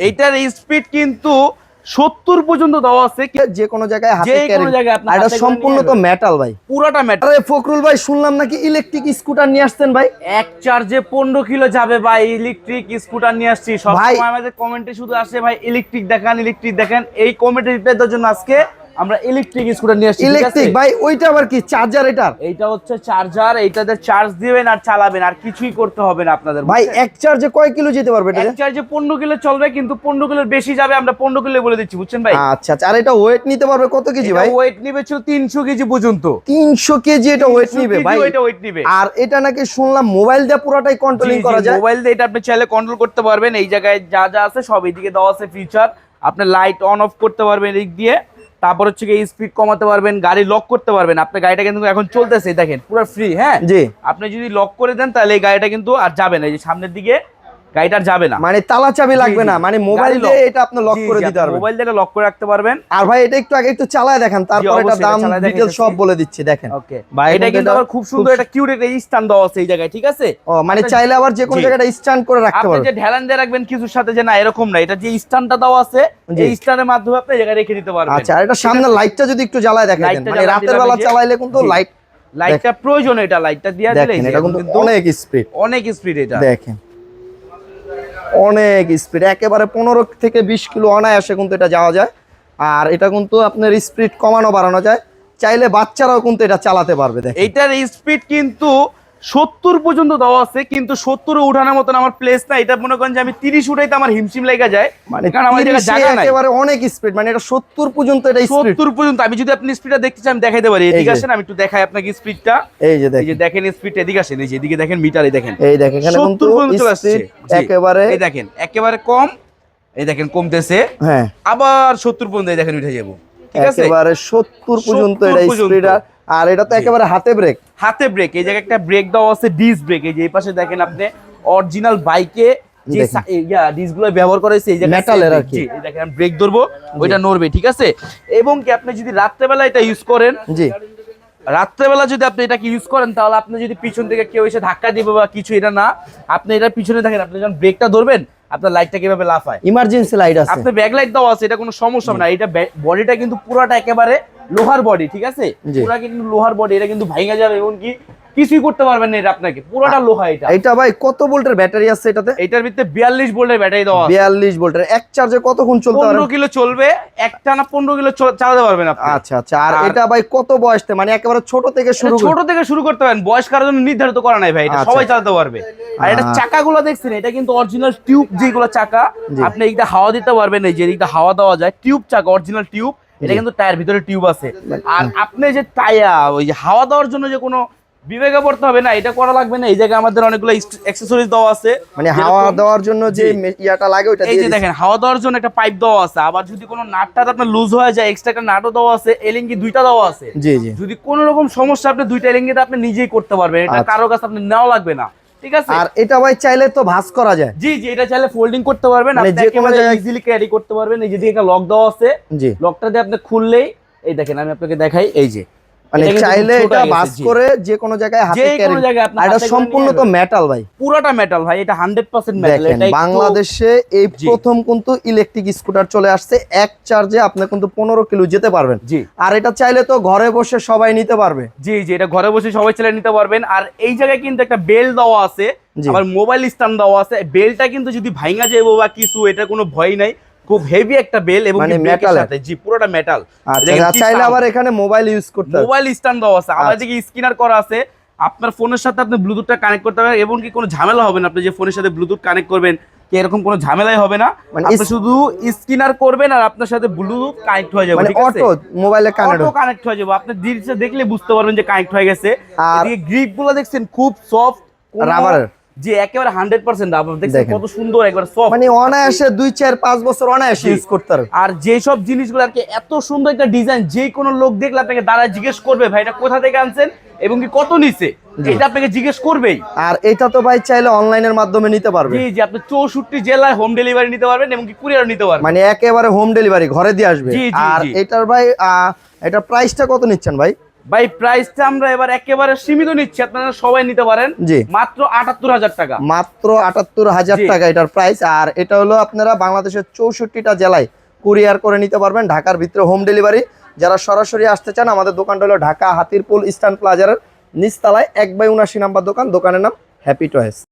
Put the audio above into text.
এইটার স্পিড কিন্তু সত্তর পর্যন্ত দেওয়া আছে যে কোনো জায়গায় যে কোনো জায়গায় এটা সম্পূর্ণ তো মেটাল ভাই। পুরাটা মেটাল ফখরুল ভাই শুনলাম নাকি ইলেকট্রিক স্কুটার নিয়ে আসছেন ভাই? এক চার্জে পনেরো কিলো যাবে ভাই ইলেকট্রিক স্কুটার নিয়ে আসছি। সব ভাই- সময় আমাদের কমেন্টে শুধু আসে ভাই ইলেকট্রিক দেখান ইলেকট্রিক দেখান। এই কমেন্টে রিপ্লাই দেওয়ার জন্য আজকে আমরা ইলেকট্রিক স্কুটার নিয়ে আসছি ইলেকট্রিক ভাই ওইটা আবার কি? চার্জার এটার? এইটা হচ্ছে চার্জার এইটাতে চার্জ দিবেন আর চালাবেন আর কিছুই করতে হবে না আপনাদের ভাই এক চার্জে কয় কিলো যেতে পারবে এটা? এক চার্জে পনেরো কিলো চলবে কিন্তু পনেরো কিলোর বেশি যাবে আমরা পনেরো কিলো বলে দিচ্ছি বুঝছেন ভাই? আচ্ছা আচ্ছা আর এটা ওয়েট নিতে পারবে কত কেজি ভাই? ওয়েট নিবে ছিল তিনশো কেজি পর্যন্ত। তিনশো কেজি এটা ওয়েট নিবে ভাই। এটা ওয়েট নিবে। আর এটা নাকি শুনলাম মোবাইল দিয়ে পুরোটাই কন্ট্রোলিং করা যায়। মোবাইল দিয়ে এটা আপনি চাইলে কন্ট্রোল করতে পারবেন। এই জায়গায় যা যা আছে সব এইদিকে দেওয়া আছে ফিচার আপনি লাইট অন অফ করতে পারবেন এদিক দিয়ে। তারপর হচ্ছে কি স্পিড কমাতে পারবেন গাড়ি লক করতে পারবেন। আপনার গাড়িটা কিন্তু এখন চলতেছে দেখেন পুরো ফ্রি হ্যাঁ? জি। আপনি যদি লক করে দেন তাহলে এই গাড়িটা কিন্তু আর যাবে না। এই যে সামনের দিকে গাড়িটা আর যাবে না। মানে তালা চাবি লাগবে না মানে মোবাইল দিয়ে এটা আপনি লক করে দিতে পারবেন। মোবাইল দিয়ে লক করে রাখতে পারবেন। আর ভাই এটা একটু আগে একটু চালায় দেখেন তারপর এটা দাম দেখাইতেছি। সব বলে দিচ্ছি দেখেন। ওকে ভাই, এটা কিন্তু আবার খুব সুন্দর একটা কিউট একটা স্ট্যান্ড দেওয়া আছে এই জায়গায় ঠিক আছে? ও মানে চাইলে আবার যে কোনো জি। জায়গায় স্ট্যান্ড করে রাখতে আপনি যে ঢেলান দিয়ে রাখবেন কিছুর সাথে যে না এরকম না। এটা যে স্ট্যান্ডটা দেওয়া আছে। এই স্ট্যান্ডের মাধ্যমে আপনি জায়গায় রেখে দিতে পারবেন। আচ্ছা আর এটা সামনে লাইটটা যদি একটু জ্বালায় দেখেন মানে রাতের বেলা চালাইলে কিন্তু লাইট লাইটটা প্রয়োজন এটা লাইটটা দিয়ে দিলে এটা কিন্তু অনেক স্পিড অনেক স্পিড এটা। দেখেন। অনেক স্পিড একেবারে পনেরো থেকে বিশ কিলো অনায়াসে কিন্তু এটা যাওয়া যায়। আর এটা কিন্তু আপনার স্পিড কমানো বাড়ানো যায়। চাইলে বাচ্চারাও কিন্তু এটা চালাতে পারবে এটার এইটার স্পিড কিন্তু সত্তর পর্যন্ত দেওয়া আছে কিন্তু সত্তরে উঠানোর মতন আমার প্লেস না এটা মনে করেন যে আমি তিরিশ উঠাইতে আমার হিমশিম লেগে যায়। মানে কারণ আমার জায়গা নাই। একেবারে অনেক স্পিড মানে এটা সত্তর পর্যন্ত এটা সত্তর পর্যন্ত আমি যদি আপনি স্পিডটা দেখতে চাই আমি দেখাইতে পারি। এদিকে আসেন আমি একটু দেখাই আপনাকে স্পিডটা এই যে এই যে দেখেন দেখেন স্পিড এদিকে আসেন এই যে এদিকে দেখেন মিটারে দেখেন। এই দেখেন 70 পর্যন্ত আসছে। একেবারে এই দেখেন একেবারে কম এই দেখেন কমতেছে। হ্যাঁ। আবার সত্তর পর্যন্ত দেখেন উঠে যাব। ঠিক আছে? একেবারে সত্তর পর্যন্ত এটা। স্পিড আর এটা তো একেবারে হাতে ব্রেক হাতে ব্রেক এই জায়গায় একটা ব্রেক দেওয়া আছে ডিস ব্রেক এই যে এই পাশে দেখেন আপনি অরিজিনাল বাইকে যে ইয়া ব্যবহার এই আর কি। এই দেখেন ব্রেক ধরবো ওইটা নড়বে ঠিক আছে? এবং কি আপনি যদি রাত্রেবেলা এটা ইউজ করেন জি। রাত্রেবেলা যদি আপনি এটাকে ইউজ করেন তাহলে আপনি যদি পিছন থেকে কেউ এসে ধাক্কা দিবে বা কিছু এটা না আপনি এটার পিছনে দেখেন আপনি যখন ব্রেকটা ধরবেন আপনার লাইটটা কীভাবে লাফায়? ইমার্জেন্সি লাইট আছে। আপনি ব্যাক লাইট দেওয়া আছে এটা কোনো সমস্যা না এটা বডিটা কিন্তু পুরোটা একেবারে লোহার বডি ঠিক আছে? পুরা কিন্তু লোহার বডি এটা কিন্তু ভাঙা যাবে এবং কি কিছুই করতে পারবেন না এটা আপনাকে। পুরোটা লোহা এটা। এটা ভাই কত ভোল্টের ব্যাটারি আছে এটাতে? এটার ভিতরে বিয়াল্লিশ ভোল্টের ব্যাটারি দেওয়া আছে। বিয়াল্লিশ ভোল্টের এক চার্জে কতক্ষণ চলতে পারে পনেরো কিলো চলবে একটা না পনেরো কিলো চালাতে পারবেন আপনি। আচ্ছা আচ্ছা। আর এটা ভাই কত বয়স থেকে মানে একেবারে ছোট থেকে শুরু ছোট থেকে শুরু করতে পারেন বয়স কারোর জন্য নির্ধারিত করা নাই ভাই এটা আচ্ছা। সবাই চালাতে পারবে। আর এটা। চাকাগুলো দেখছেন এটা কিন্তু অরিজিনাল টিউব যেগুলো চাকা আপনি এইটা হাওয়া দিতে পারবেন এই যে এইটা হাওয়া দেওয়া যায় টিউব চাকা অরিজিনাল টিউব এটা কিন্তু টায়ার ভিতরে টিউব আছে। আর আপনি যে টায়ার ওই হাওয়া দেওয়ার জন্য যে কোনো বিবেকে পড়তে হবে না এটা করা লাগবে না। এই জায়গায় আমাদের অনেকগুলো অ্যাক্সেসরিজ দেওয়া আছে। মানে হাওয়া দেওয়ার জন্য যে ইয়াটা লাগে ওটা এই যে দেখেন হাওয়া দেওয়ার জন্য একটা পাইপ দেওয়া আছে। আবার যদি কোনো নাটটা আপনার লুজ হয়ে যায় এক্সট্রা একটা নাটও দেওয়া আছে এলিঙ্গি দুইটা দেওয়া আছে। জি জি। যদি কোনো রকম সমস্যা আপনি দুইটা এলিঙ্গিতে আপনি নিজেই করতে পারবেন। এটা আচ্ছা। কারও কাছে আপনি নেওয়া লাগবে না। ঠিক আছে? আর এটা ভাই চাইলে তো ভাঁজ করা যায়। জি জি এটা চাইলে ফোল্ডিং করতে পারবেন। মানে আপনি একেবারে ইজিলি ক্যারি করতে পারবেন। এই যে দিকে একটা লক দেওয়া আছে। জি। লকটা দিয়ে আপনি খুললেই এই দেখেন আমি আপনাকে দেখাই এই যে। মানে চাইলে এটা জি। করে যে কোনো জায়গায় হাতে ক্যারি কোনো জায়গায় আপনি এটা সম্পূর্ণ তো মেটাল ভাই। পুরোটা মেটাল ভাই এটা হান্ড্রেড পার্সেন্ট মেটাল এটা বাংলাদেশে এই প্রথম কিন্তু ইলেকট্রিক স্কুটার চলে আসছে এক চার্জে আপনি কিন্তু পনেরো কিলো যেতে পারবেন। জি। আর এটা চাইলে তো ঘরে বসে সবাই নিতে পারবে। জি জি এটা ঘরে বসে সবাই চালিয়ে নিতে পারবেন। আর এই জায়গায় কিন্তু একটা বেল দেওয়া আছে। আবার মোবাইল স্ট্যান্ড দেওয়া আছে। বেলটা কিন্তু যদি ভাঙা যাবে বা কিছু এটা কোনো ভয় নাই। খুব হেভি একটা বেল এবং মানে ব্রেকের সাথে জি পুরোটা মেটাল আচ্ছা চাইলে আবার এখানে মোবাইল ইউজ করতে মোবাইল স্ট্যান্ড দেওয়া আছে। আবার আচ্ছা। দিকে স্ক্যানার করা আছে। আপনার ফোনের সাথে আপনি ব্লুটুথটা কানেক্ট করতে পারবেন এবং কি কোনো ঝামেলা হবে না আপনি যে ফোনের সাথে ব্লুটুথ কানেক্ট করবেন কি এরকম কোনো ঝামেলাই হবে না? মানে আপনি শুধু স্ক্যানার করবেন আর আপনার সাথে ব্লুটুথ কানেক্ট হয়ে যাবে মানে ঠিক আছে? অটো মোবাইলে কানেক্ট অটো কানেক্ট হয়ে যাবে। আপনি দিলসে দেখলে বুঝতে পারবেন যে কানেক্ট হয়ে গেছে। আর- এদিকে গ্রিপগুলো দেখছেন খুব সফট রাবারের। যে একেবারে হান্ড্রেড পার্সেন্ট রাবার দেখছেন কত সুন্দর একবার সফট মানে অনায়াসে দুই চার পাঁচ বছর অনায়াসে ইউজ করতে পারবে। আর যেসব জিনিসগুলো আর কি এত সুন্দর একটা ডিজাইন যে কোনো লোক দেখলে আপনাকে দাঁড়ায় জিজ্ঞেস করবে ভাই এটা কোথা থেকে আনছেন এবং কি কত নিছে? এটা আপনাকে জিজ্ঞেস করবেই। আর এটা তো ভাই চাইলে অনলাইনের মাধ্যমে নিতে পারবে। জি জি আপনি চৌষট্টি জেলায় হোম ডেলিভারি নিতে পারবেন এবং কি কুরিয়ার নিতে পারবেন। মানে একেবারে হোম ডেলিভারি ঘরে দিয়ে আসবে। আর। এটার ভাই এটার প্রাইসটা কত নিচ্ছেন ভাই? ভাই প্রাইসটা আমরা এবার একেবারে সীমিত নিচ্ছি আপনারা সবাই নিতে পারেন। জি। মাত্র আটাত্তর হাজার টাকা। মাত্র আটাত্তর হাজার টাকা এটার প্রাইস আর এটা হলো আপনারা বাংলাদেশের চৌষট্টিটা জেলায় কুরিয়ার করে নিতে পারবেন ঢাকার ভিতরে হোম ডেলিভারি যারা সরাসরি আসতে চান আমাদের দোকানটা হলো ঢাকা হাতিরপুল ইস্টার্ন প্লাজারের নিচতলায় এক বাই উনাশি নাম্বার দোকান দোকানের নাম হ্যাপি টয়েস